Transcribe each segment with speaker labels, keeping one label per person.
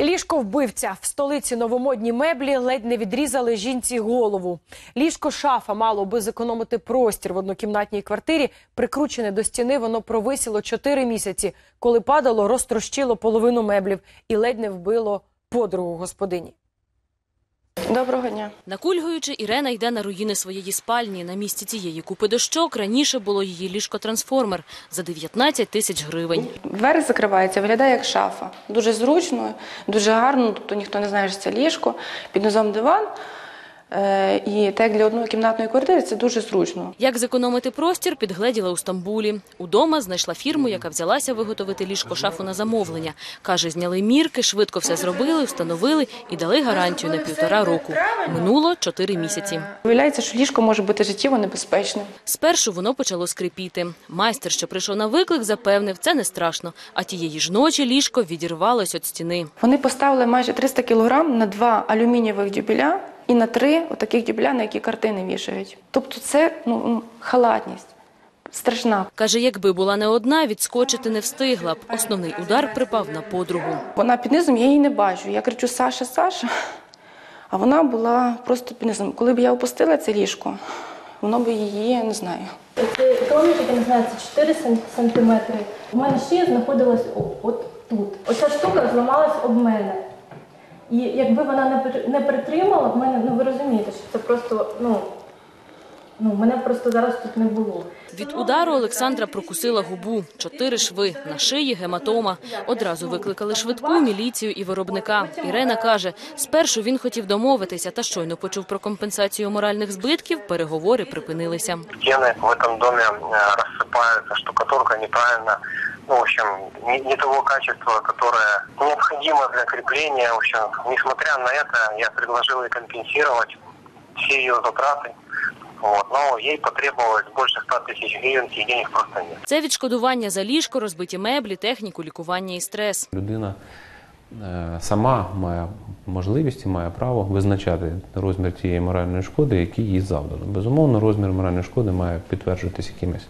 Speaker 1: Ліжко вбивця в столиці новомодні меблі ледь не відрізали жінці голову. Ліжко шафа мало би зекономити простір в однокімнатній квартирі. Прикручене до стіни, воно провисіло 4 місяці. Коли падало, розтрощило половину меблів і ледь не вбило подругу господині.
Speaker 2: Доброго дня.
Speaker 3: Накульгуючи, Ірена йде на руїни своєї спальні. На місці цієї купи дощок раніше було її ліжко-трансформер за 19 тисяч гривень.
Speaker 2: Двері закриваються, виглядає як шафа. Дуже зручно, дуже гарно, тобто ніхто не знає, що це ліжко, під низом диван. Е, І так для однокімнатної квартири це дуже зручно.
Speaker 3: Як зекономити простір, підгледіла у Стамбулі. Удома знайшла фірму, яка взялася виготовити ліжко-шафу на замовлення. Каже, зняли мірки, швидко все зробили, встановили і дали гарантію на півтора року. Минуло чотири місяці.
Speaker 2: Виявляється, що ліжко може бути життєво небезпечним.
Speaker 3: Спершу воно почало скрипіти. Майстер, що прийшов на виклик, запевнив, це не страшно. А тієї ж ночі ліжко відірвалось від стіни.
Speaker 2: Вони поставили майже 300 кілограм на два алюмінієвих дюбеля і на три отаких дюбеля, на які картини вішають. Тобто це ну, халатність страшна.
Speaker 3: Каже, якби була не одна, відскочити не встигла б. Основний удар припав на подругу.
Speaker 2: Вона під низом, я її не бачу. Я кричу Саша, Саша. А вона була просто під низом. Коли б я опустила це ліжко, воно б її, я не знаю.
Speaker 4: Це я не знаю, це 4 сантиметри. У мене шия знаходилась от тут. Оця штука зламалась об мене. І якби вона не при- не притримала б мене, ну ви розумієте, що це просто, ну, ну мене просто зараз тут не було.
Speaker 3: Від удару Олександра прокусила губу, чотири шви, на шиї гематома. Одразу викликали швидку, міліцію і виробника. Ірена каже, спершу він хотів домовитися, та щойно почув про компенсацію моральних збитків, переговори припинилися.
Speaker 5: стены в этом доме э, рассыпаются, штукатурка неправильно, ну, в общем, не, не того качества, которое необходимо для крепления. В общем, несмотря на это, я предложил ей компенсировать все ее затраты. Вот, но ей потребовалось больше 100 тысяч гривен, и денег просто нет.
Speaker 3: Це відшкодування за ліжко, розбиті меблі, техніку, лікування і стрес.
Speaker 6: Людина е, сама має можливість і має право визначати розмір тієї моральної шкоди, який їй завдано. Безумовно, розмір моральної шкоди має підтверджуватися якимись е,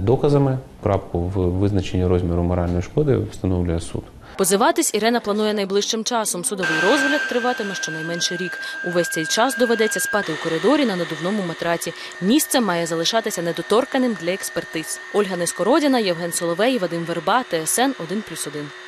Speaker 6: доказами. Крапку в визначенні розміру моральної шкоди встановлює суд.
Speaker 3: Позиватись Ірена планує найближчим часом. Судовий розгляд триватиме щонайменше рік. Увесь цей час доведеться спати у коридорі на надувному матраці. Місце має залишатися недоторканим для експертиз. Ольга Нескородіна, Євген Соловей, Вадим Верба, ТСН 1+,1.